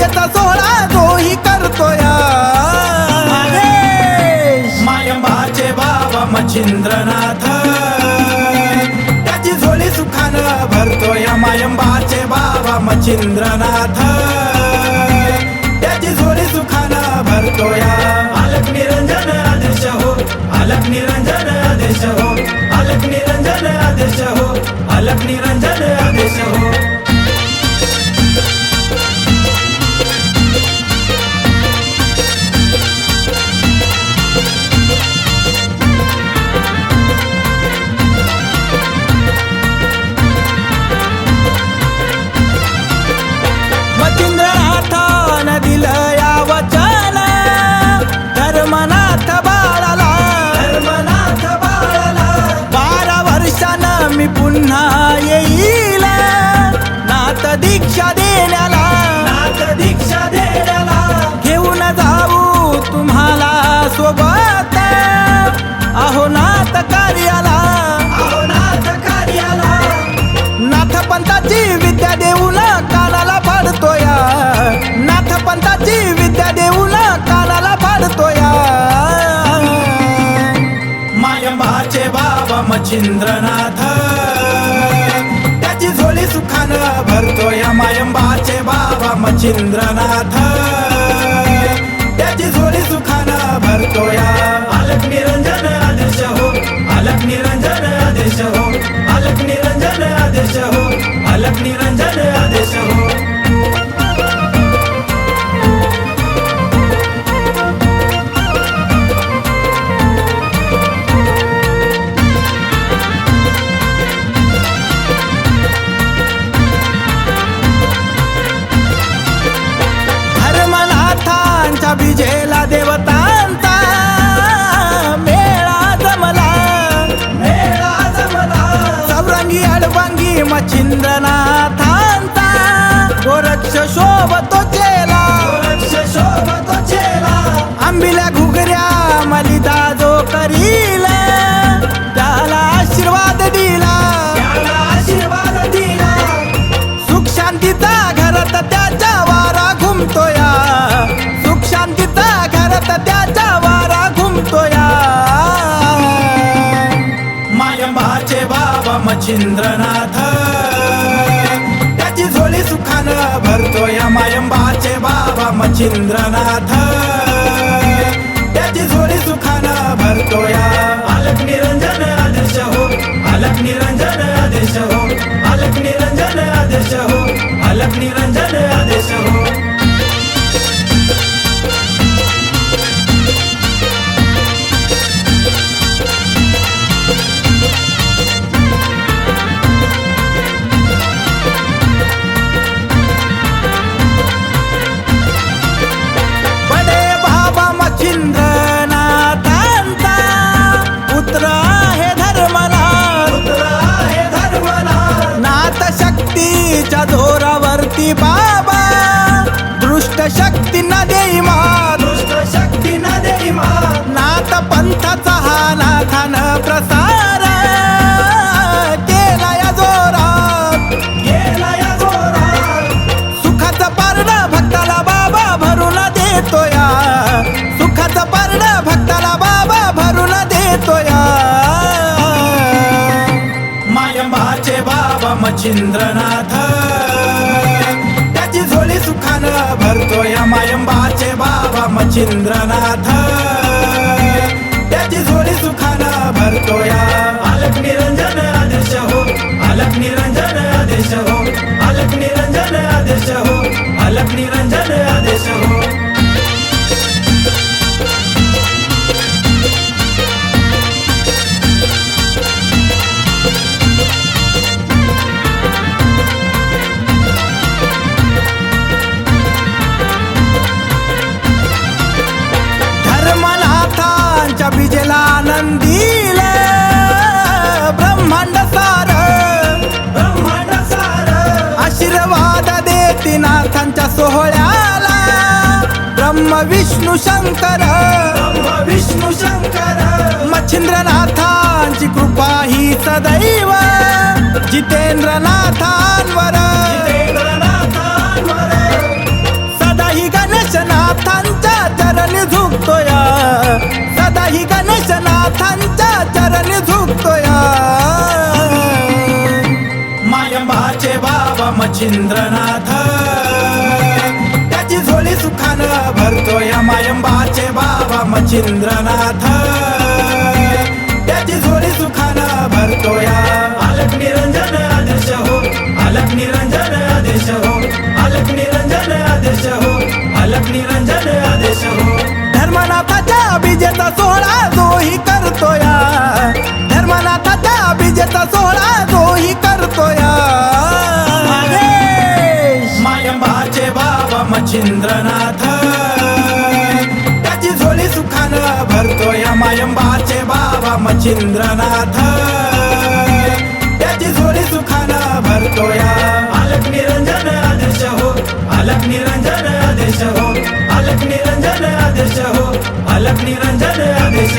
विजेचा सोहळा तोही करतोया. मायंबाचे बाबा मच्छिंद्रनाथ. त्याची झोळी सुखानं भरतोय मायंबाचे बाबा मच्छिंद्रनाथ. त्याची झोळी सुखानं भरतोया. अलक निरंजन आदेश हो अलक निरंजन आदेश हो अलक निरंजन आदेश हो अलक निरंजन कार्याला अहो नाथ कार्याला नाथ पंथाची विद्या देऊन कानाला पाडतोया नाथ पंथाची विद्या देऊन कानाला पाडतोया मायंबाचे बाबा मच्छिंद्रनाथ. त्याची झोळी सुखानं भरतोया मायंबाचे बाबा मच्छिंद्रनाथ. गोरक्ष शोभतो चेला गोरक्ष शोभतो चेला। आंबिल्या घुगऱ्या मलिदा जो करील. त्याला आशीर्वाद दिला त्याला आशीर्वाद दिला. सुख शांतीचा घरात त्याच्या वारा घुमतोया. सुख शांतीचा घरात त्याच्या वारा घुमतोया. मायंबाचे बाबा मच्छिंद्रनाथ भरतोया मायंबाचे बाबा मच्छिंद्रनाथ. त्याची झोळी सुखानं भरतोया. आलक निरंजन आदर्श हो जोरावरती बाबा दृष्ट शक्ती न देई दृष्ट शक्ती न देई नाथ पंथाचा हा नाथान प्रसार केला या जोरात. केला या जोरात. सुखाचं पारड भक्ताला बाबा भरून देतोया. सुखाचं पारड भक्ताला बाबा भरून देतोया. मायंबाचे बाबा मच्छिंद्रनाथ सुखानं भरतोया मायंबाचे बाबा मच्छिंद्रनाथ. दिल आशीर्वाद सोहळ्याला. विष्णू शंकर विष्णू शंकर. मच्छिंद्रनाथांची कृपा ही सदैव जितेंद्रनाथांवर. सदाही गणेशनाथांच्या चरणी झुकतोया. सदाही गण मायंबाचे बाबा मच्छिंद्रनाथ. त्याची झोली सुखानं भरतोय मायंबाचे बाबा मच्छिंद्रनाथ. त्याची झोली सुखानं भरतोया. आलक निरंजन आदेश हो आलक निरंजन आदेश हो अलक निरंजन आदेश हो आलक निरंजन आदेश बीजेचा सोहळा जोही करतोया. धर्मनाथाच्या बीजेचा सोहळा जोही करतोया. मायंबाचे बाबा मच्छिंद्रनाथ. त्याची झोली सुखानं भरतोय मायंबाचे बाबा मच्छिंद्रनाथ. त्याची झोली सुखानं भरतोया. अलक निरंजन आदेश हो अलक निरंजन आदेश हो. पालक निरंजन आदेश हो पालक निरंजन आदेश